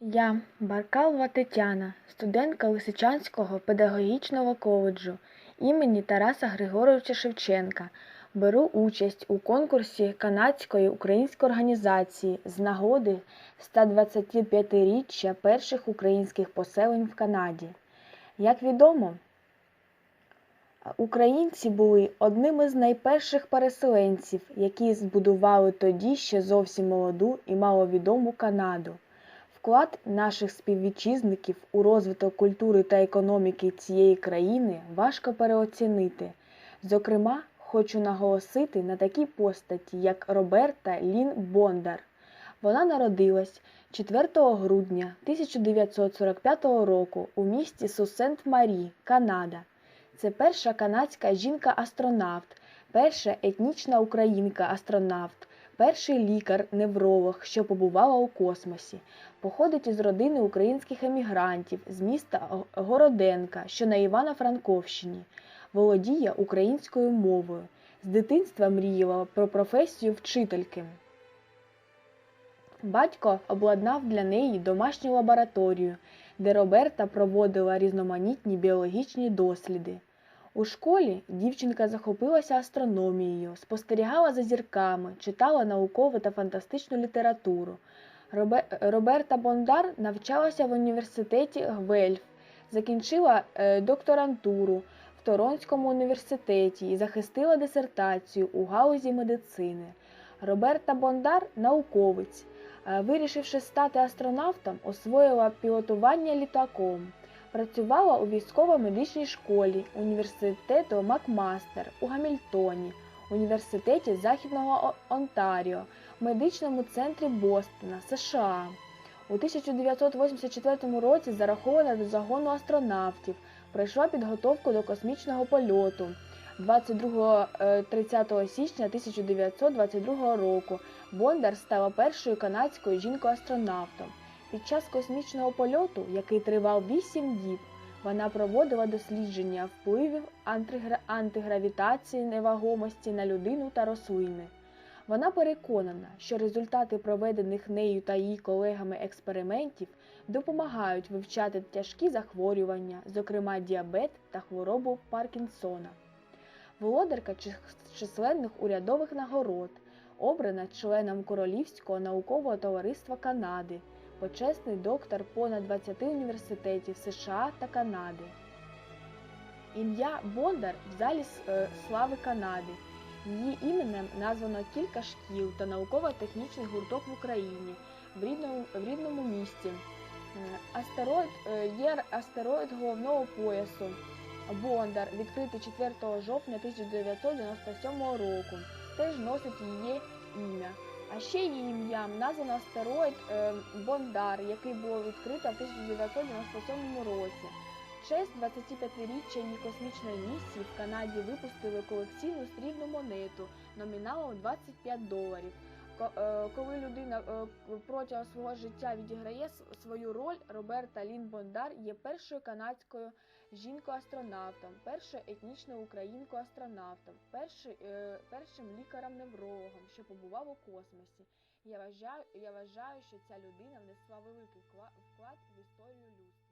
Я, Баркалова Тетяна, студентка Лисичанського педагогічного коледжу імені Тараса Григоровича Шевченка, беру участь у конкурсі канадської української організації з нагоди 125-річчя перших українських поселень в Канаді. Як відомо, українці були одними з найперших переселенців, які збудували тоді ще зовсім молоду і маловідому Канаду. Вклад наших співвітчизників у розвиток культури та економіки цієї країни важко переоцінити. Зокрема, хочу наголосити на такій постаті, як Роберта Лін Бондар. Вона народилась 4 грудня 1945 року у місті Сусент-Марі, Канада. Це перша канадська жінка-астронавт, перша етнічна українка-астронавт, перший лікар-невролог, що побувала у космосі. Походить із родини українських емігрантів з міста Городенка, що на Івано-Франковщині. Володіє українською мовою. З дитинства мріяла про професію вчительки. Батько обладнав для неї домашню лабораторію, де Роберта проводила різноманітні біологічні досліди. У школі дівчинка захопилася астрономією, спостерігала за зірками, читала наукову та фантастичну літературу. Робе- Роберта Бондар навчалася в університеті Гвельф, закінчила е, докторантуру в Торонському університеті і захистила дисертацію у гаузі медицини. Роберта Бондар науковець. Е, Вирішивши стати астронавтом, освоїла пілотування літаком. Працювала у військово-медичній школі університету Макмастер у Гамільтоні, університеті Західного Онтаріо, медичному центрі Бостона, США. У 1984 році зарахована до загону астронавтів, пройшла підготовку до космічного польоту. 22-30 січня 1922 року Бондар стала першою канадською жінкою-астронавтом. Під час космічного польоту, який тривав 8 діб, вона проводила дослідження впливів антигра- антигравітації невагомості на людину та рослини. Вона переконана, що результати проведених нею та її колегами експериментів допомагають вивчати тяжкі захворювання, зокрема діабет та хворобу Паркінсона. Володарка численних урядових нагород, обрана членом Королівського наукового товариства Канади, почесний доктор понад 20 університетів США та Канади. Ім'я Бондар в залі е, слави Канади. Її іменем названо кілька шкіл та науково-технічних гурток в Україні в рідному, в рідному місті. Е, Астероїд е, є астероїд головного поясу. Бондар, відкритий 4 жовтня 1997 року, теж носить її ім'я. А ще її ім'ям названо астероїд е, Бондар, який було відкрито в 1997 році. В честь 25-річчя її космічної місії в Канаді випустили колекційну срібну монету номіналом 25 доларів. Е, Коли людина е, протягом свого життя відіграє свою роль, Роберта Лін Бондар є першою канадською жінкою-астронавтом, першою етнічною українкою-астронавтом, перший, е, першим лікарем-неврологом, що побував у космосі. Я вважаю, я вважаю, що ця людина внесла великий кла- вклад в історію людства.